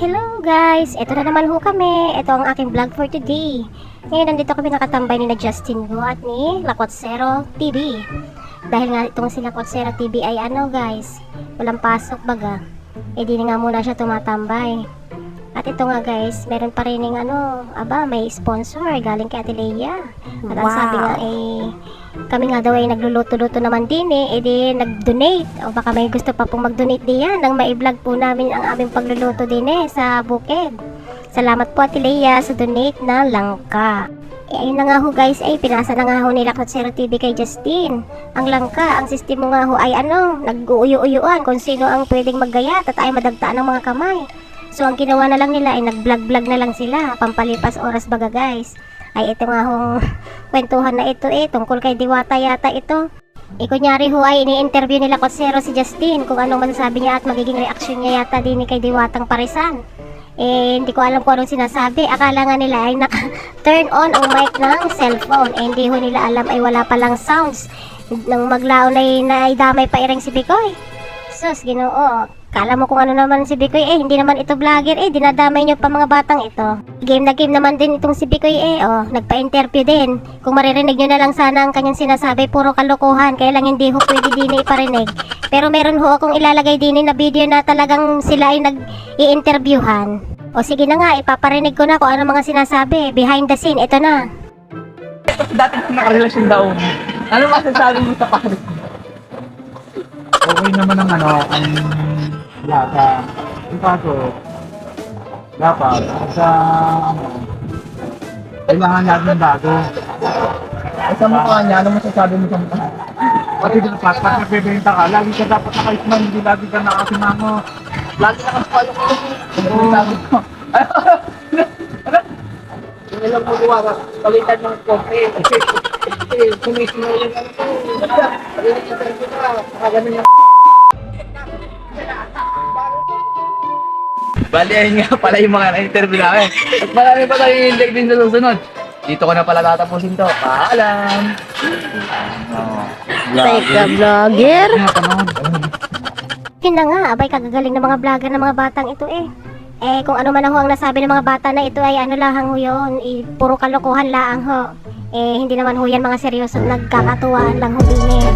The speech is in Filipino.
Hello guys! Ito na naman ho kami. Ito ang aking vlog for today. Ngayon nandito kami nakatambay ni na Justin Go at ni Lakotsero TV. Dahil nga itong si Lakotsero TV ay ano guys, walang pasok baga. Eh di nga muna siya tumatambay. At ito nga guys, meron pa rin yung ano, aba, may sponsor galing kay Ate Leia. At ang sabi nga eh, kami nga daw ay nagluluto-luto naman din eh, edi nag-donate. O baka may gusto pa pong mag-donate din yan nang mai-vlog po namin ang aming pagluluto din eh sa bukid. Salamat po Ate Leia sa donate na langka. Eh, ayun na nga ho guys, ay pinasa na nga ho nila Kotsero TV kay Justin. Ang langka, ang sistema nga ho ay ano, nag-uuyo-uyuan kung sino ang pwedeng maggayat at ay madagtaan ng mga kamay. So ang ginawa na lang nila ay nag-vlog-vlog na lang sila, pampalipas oras baga guys. Ay ito nga hong kwentuhan na ito eh, tungkol kay Diwata yata ito. E kunyari ho ay ini-interview nila Kotsero si Justin kung anong masasabi niya at magiging reaksyon niya yata din ni kay Diwatang Parisan. Eh, hindi ko alam kung anong sinasabi. Akala nga nila ay naka-turn on ang mic ng cellphone. Eh, hindi ho nila alam ay wala palang sounds. Nang maglaon ay naidamay pa ireng si Bikoy. Sus, ginoo. Kala mo kung ano naman si Bikoy eh, hindi naman ito vlogger eh, dinadamay niyo pa mga batang ito. Game na game naman din itong si Bikoy eh, oh, nagpa-interview din. Kung maririnig niyo na lang sana ang kanyang sinasabi, puro kalokohan, kaya lang hindi ho pwede din iparinig. Pero meron ho akong ilalagay din na video na talagang sila ay nag-i-interviewhan. O sige na nga, ipaparinig ko na kung ano mga sinasabi. Behind the scene, ito na. Dati nakarelasyon daw. Ano masasabi mo sa pare? okay naman ang ano, ang lata. Yung kaso, dapat, sa ano, kailangan natin ng bago. Ay, sa mukha niya, ano masasabi mo sa mukha? Kasi dapat, pag nagbebenta ka, lagi ka dapat naka-isman, hindi lagi ka nakasimango. Lagi na kasi palo ko. Ano sabi ko? Hindi lang po kuwara. Palitan ng kopi. Kasi kumisino yung ano ko. Palitan yung interview na. Nakaganon yung Bali, ayun nga pala yung mga na-interview namin. At marami pa tayong interview sa susunod. Dito ko na pala tatapusin to. Paalam! Oh. Teka, vlogger? Yun na nga, abay kagagaling ng mga vlogger ng mga batang ito eh. Eh, kung ano man ho ang nasabi ng mga bata na ito ay ano lang ho yun, eh, puro kalokohan lang ho. Eh, hindi naman ho yan mga seryoso, nagkakatuwaan lang ho din eh.